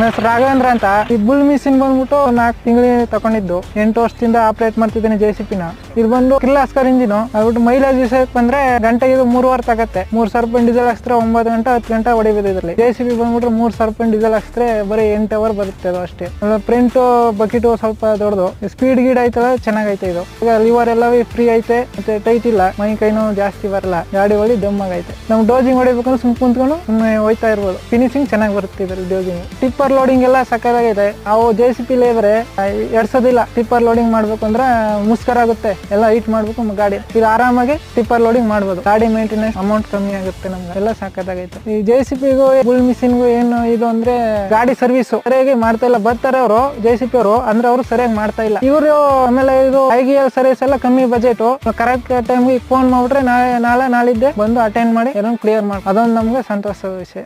ಹೆಸರು ರಾಘವೇಂದ್ರ ಅಂತ. Bull machine ಬಂದ್ಬಿಟ್ಟು ನಾಲ್ಕು ತಿಂಗಳಿಗೆ ತಗೊಂಡಿದ್ದು ಎಂಟು ವರ್ಷದಿಂದ ಆಪರೇಟ್ ಮಾಡ್ತಿದ್ದೀನಿ ಜೆ ಸಿ ಪಿನ ಇದು ಬಂದು ಕಿರ್ಲಾಸ್ಕರ್ ಇಂಜಿನ್ ಅದ್ಬಿಟ್ಟು ಮೈಲೇಜ್ ವಿಷಯಕ್ಕೆ ಬಂದ್ರೆ ಗಂಟೆಗೆ ಇದು ಮೂರು ಅವರ್ ತಗತ್ತೆ. ಮೂರ್ ಸಾವಿರ ರೂಪಾಯಿ ಡೀಸೆಲ್ ಹಾಕ್ಸಿದ್ರೆ ಒಂಬತ್ತು ಗಂಟೆ, ಹತ್ತು ಗಂಟೆ ಹೊಡಿಬೋದು ಇದರಲ್ಲಿ. ಜೆ ಸಿ ಪಿ ಬಂದ್ಬಿಟ್ರೆ ಮೂರ್ ಸಾವಿರ ರೂಪಾಯಿ ಡೀಸೆಲ್ ಹಾಕ್ಸಿದ್ರೆ ಬರೀ ಎಂಟು ಅವರ್ ಬರುತ್ತೆ ಅದು ಅಷ್ಟೇ. ಪ್ರಿಂಟ್ ಬಕೆಟ್ ಸ್ವಲ್ಪ ದೊಡ್ಡದು. ಸ್ಪೀಡ್ ಗೀಡ್ ಐತಲ್ಲ ಚೆನ್ನಾಗೈತೆ ಇದು. ಈಗ ಲಿವರ್ ಎಲ್ಲ ಫ್ರೀ ಐತೆ, ಮತ್ತೆ ಟೈಟ್ ಇಲ್ಲ. ಮೈ ಕೈನೂ ಜಾಸ್ತಿ ಬರಲ್ಲ. ಗಾಡಿ ಹೊಳಿ ದಮ್ ಆಗೈತೆ ನಮ್ಗೆ ಡೋಜಿಂಗ್ ಹೊಡಿಬೇಕಂದ್ರೆ ಸುಮ್ ಕುಂತ್ಕೊಂಡು ಹೋಯ್ತಾ ಇರ್ಬೋದು. ಫಿನಿಶಿಂಗ್ ಚೆನ್ನಾಗಿ ಬರುತ್ತೆ ಇದ್ರಲ್ಲಿ ಡೋಜಿಂಗ್ ಟಿಪ್ಪರ್ ಲೋಡಿಂಗ್ ಎಲ್ಲ ಸಕ್ಕದಾಗೈತೆ ಅವು ಜೆ ಸಿ ಪಿ ಲೇಬರೆ ಎಡ್ಸೋದಿಲ್ಲ ಟಿಪ್ಪರ್ ಲೋಡಿಂಗ್ ಮಾಡ್ಬೇಕು ಅಂದ್ರೆ ಮುಸ್ಕರ ಆಗುತ್ತೆ. ಎಲ್ಲ ಹೀಟ್ ಮಾಡ್ಬೇಕು ಗಾಡಿ. ಇದು ಆರಾಮಾಗಿ ಟಿಪ್ಪರ್ ಲೋಡಿಂಗ್ ಮಾಡ್ಬೋದು. ಗಾಡಿ ಮೇಂಟೆನೆನ್ಸ್ ಅಮೌಂಟ್ ಕಮ್ಮಿ ಆಗುತ್ತೆ ನಮ್ಗೆ. ಎಲ್ಲ ಸಕ್ಕದಾಗೈತೆ ಈ ಜೆ ಸಿ ಪಿಗೂ ಬುಲ್ ಮಿಷಿನ್ಗೂ ಏನು ಇದು ಅಂದ್ರೆ ಗಾಡಿ ಸರ್ವಿಸ್ ಸರಿಯಾಗಿ ಮಾಡ್ತಾ ಇಲ್ಲ. ಬರ್ತಾರೆ ಅವರು ಜೆ ಸಿ ಪಿ ಅವರು, ಅಂದ್ರೆ ಅವರು ಸರಿಯಾಗಿ ಮಾಡ್ತಾ ಇಲ್ಲ. ಇವರು ಆಮೇಲೆ ಇದು ಐಗಿ ಸರ್ವಿಸ್ ಎಲ್ಲ ಕಮ್ಮಿ ಬಜೆಟ್ ಕರೆಕ್ಟ್ ಟೈಮ್ಗೆ ಫೋನ್ ಮಾಡ್ಬಿಟ್ರೆ ನಾಳೆ ನಾಳೆ ನಾಳಿದ್ದೆ ಬಂದು ಅಟೆಂಡ್ ಮಾಡಿ ಎಲ್ಲ ಕ್ಲಿಯರ್ ಮಾಡಿ ಅದೊಂದು ನಮ್ಗೆ ಸಂತೋಷದ ವಿಷಯ.